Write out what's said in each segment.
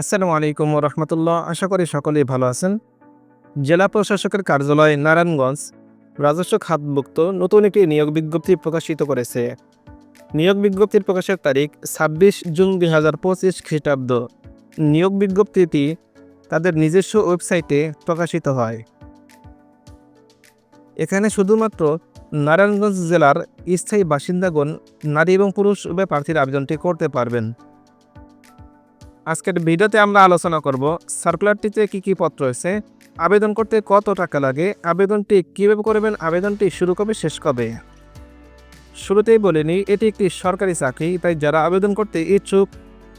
আসসালামু আলাইকুম রহমতুল্লাহ আশা করি সকলেই ভালো আছেন। জেলা প্রশাসকের কার্যালয় নারায়ণগঞ্জ রাজস্ব খাতভুক্ত নতুন একটি নিয়োগ বিজ্ঞপ্তি প্রকাশিত করেছে। নিয়োগ বিজ্ঞপ্তির প্রকাশের তারিখ ছাব্বিশ জুন দুই হাজার পঁচিশ খ্রিস্টাব্দ। নিয়োগ বিজ্ঞপ্তিটি তাদের নিজস্ব ওয়েবসাইটে প্রকাশিত হয়। এখানে শুধুমাত্র নারায়ণগঞ্জ জেলার স্থায়ী বাসিন্দাগণ নারী এবং পুরুষ উভয় প্রার্থীর আবেদনটি করতে পারবেন। আজকের ভিডিওতে আমরা আলোচনা করব সার্কুলারটিতে কি কি পত্র রয়েছে, আবেদন করতে কত টাকা লাগে, আবেদনটি কীভাবে করবেন, আবেদনটি শুরু কবে, শেষ কবে? শুরুতেই বলে নিই, এটি একটি সরকারি চাকরি, তাই যারা আবেদন করতে ইচ্ছুক,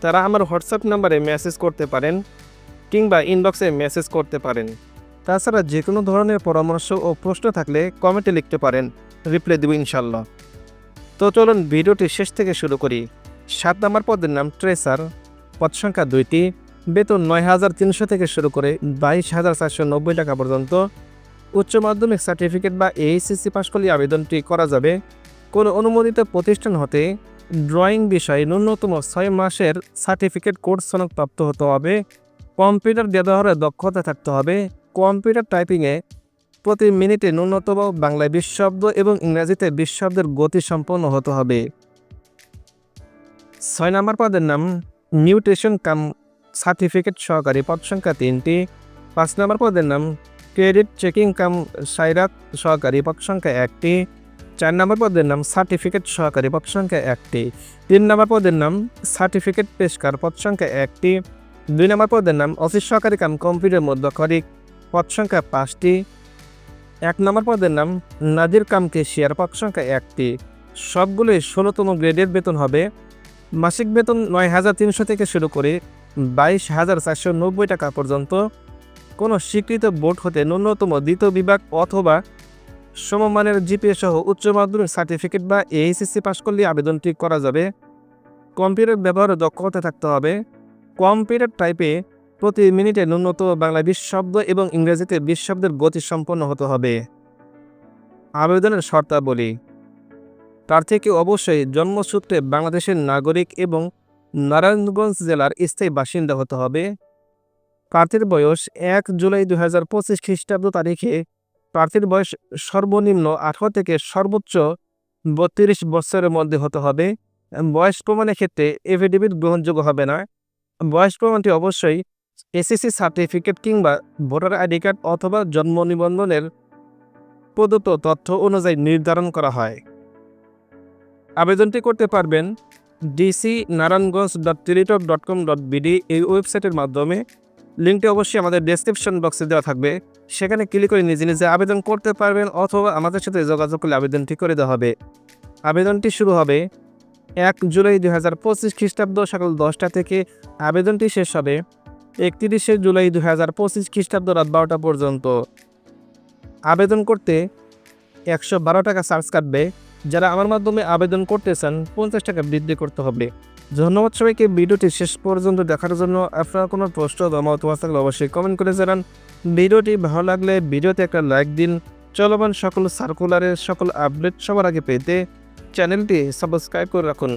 তারা আমার হোয়াটসঅ্যাপ নাম্বারে মেসেজ করতে পারেন কিংবা ইনবক্সে মেসেজ করতে পারেন। তাছাড়া যে কোনো ধরনের পরামর্শ ও প্রশ্ন থাকলে কমেন্টে লিখতে পারেন, রিপ্লাই দেব ইনশাল্লাহ তো চলুন, ভিডিওটি শেষ থেকে শুরু করি। সাত নম্বর পদের নাম, ট্রেসার। পদ সংখ্যা দুইটি। বেতন নয় হাজার তিনশো থেকে শুরু করে বাইশ হাজার চারশো নব্বই টাকা পর্যন্ত। উচ্চ মাধ্যমিক সার্টিফিকেট বা এইচএসসি পাশ করলে আবেদনটি করা যাবে। কোনো অনুমোদিত প্রতিষ্ঠান হতে ড্রয়িং বিষয়ে ন্যূনতম ছয় মাসের সার্টিফিকেট কোর্স সনদ প্রাপ্ত হতে হবে। কম্পিউটার ব্যবহারে দক্ষতা থাকতে হবে। কম্পিউটার টাইপিংয়ে প্রতি মিনিটে ন্যূনতম বাংলায় বিশ শব্দ এবং ইংরাজিতে বিশ শব্দের গতি সম্পন্ন হতে হবে। ছয় নম্বর পদের নাম মিউটেশন কাম সার্টিফিকেট সহকারী পদ সংখ্যা তিনটি। পাঁচ নম্বর পদের নাম ক্রেডিট চেকিং কাম সাইরাত সহকারী পদ সংখ্যা একটি। চার নম্বর পদের নাম সার্টিফিকেট সহকারী পদ সংখ্যা একটি। তিন নম্বর পদের নাম সার্টিফিকেট পেশকার পদ সংখ্যা একটি। দুই নম্বর পদের নাম অফিস সহকারী কাম কম্পিউটার মধ্যকারী পদ সংখ্যা পাঁচটি। এক নম্বর পদের নাম নাদির কাম কেশিয়ার পদ সংখ্যা একটি। সবগুলোই ষোলোতম গ্রেডের বেতন হবে। মাসিক বেতন নয় হাজার তিনশো থেকে শুরু করে বাইশ হাজার চারশো নব্বই টাকা পর্যন্ত। কোনো স্বীকৃত বোর্ড হতে ন্যূনতম দ্বিতীয় বিভাগ অথবা সমমানের জিপিএ সহ উচ্চ মাধ্যমিক সার্টিফিকেট বা এইচএসসি পাশ করলে আবেদনটি করা যাবে। কম্পিউটার ব্যবহারে দক্ষতা থাকতে হবে। কম্পিউটার টাইপে প্রতি মিনিটে ন্যূনতম বাংলা বিশ শব্দ এবং ইংরেজিতে বিশ শব্দের গতি সম্পন্ন হতে হবে। আবেদনের শর্তাবলী প্রার্থীকে অবশ্যই জন্মসূত্রে বাংলাদেশের নাগরিক এবং নারায়ণগঞ্জ জেলার স্থায়ী বাসিন্দা হতে হবে। প্রার্থীর বয়স এক জুলাই দু হাজার পঁচিশ খ্রিস্টাব্দ তারিখে প্রার্থীর বয়স সর্বনিম্ন আঠারো থেকে সর্বোচ্চ বত্রিশ বছরের মধ্যে হতে হবে। বয়স প্রমাণের ক্ষেত্রে এফিডেভিট গ্রহণযোগ্য হবে না। বয়স প্রমাণটি অবশ্যই এসএসসি সার্টিফিকেট কিংবা ভোটার আইডি কার্ড অথবা জন্ম নিবন্ধনের প্রদত্ত তথ্য অনুযায়ী নির্ধারণ করা হয়। আবেদনটি করতে পারবেন DC Narayanganj dot Teletalk dot com dot BD এই ওয়েবসাইটের মাধ্যমে। লিঙ্কটি অবশ্যই আমাদের ডেসক্রিপশন বক্সে দেওয়া থাকবে। সেখানে ক্লিক করে নিজে নিজে আবেদন করতে পারবেন অথবা আমাদের সাথে যোগাযোগ করলে আবেদনটি করে দেওয়া হবে। আবেদনটি শুরু হবে এক জুলাই দুই হাজার পঁচিশ খ্রিস্টাব্দ সকাল দশটা থেকে। আবেদনটি শেষ হবে একত্রিশে জুলাই দুই হাজার পঁচিশ খ্রিস্টাব্দ রাত বারোটা পর্যন্ত। আবেদন করতে একশো বারো টাকা চার্জ কাটবে। যারা আমার মাধ্যমে আবেদন করতে চান পঞ্চাশ টাকা বৃদ্ধি করতে হবে। ধন্যবাদ সবাইকে, ভিডিওটি শেষ পর্যন্ত দেখার জন্য আপনার কোনো প্রশ্ন বা মতামত থাকলে অবশ্যই কমেন্ট করে জানান। ভিডিওটি ভালো লাগলে ভিডিওতে একটা লাইক দিন। চলমান সকল সার্কুলারের সকল আপডেট সবার আগে পেতে চ্যানেলটি সাবস্ক্রাইব করে রাখুন।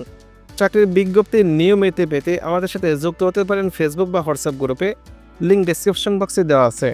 চাকরির বিজ্ঞপ্তি নিয়মিত পেতে আমাদের সাথে যুক্ত হতে পারেন ফেসবুক বা হোয়াটসঅ্যাপ গ্রুপে লিঙ্ক ডিসক্রিপশন বক্সে দেওয়া আছে।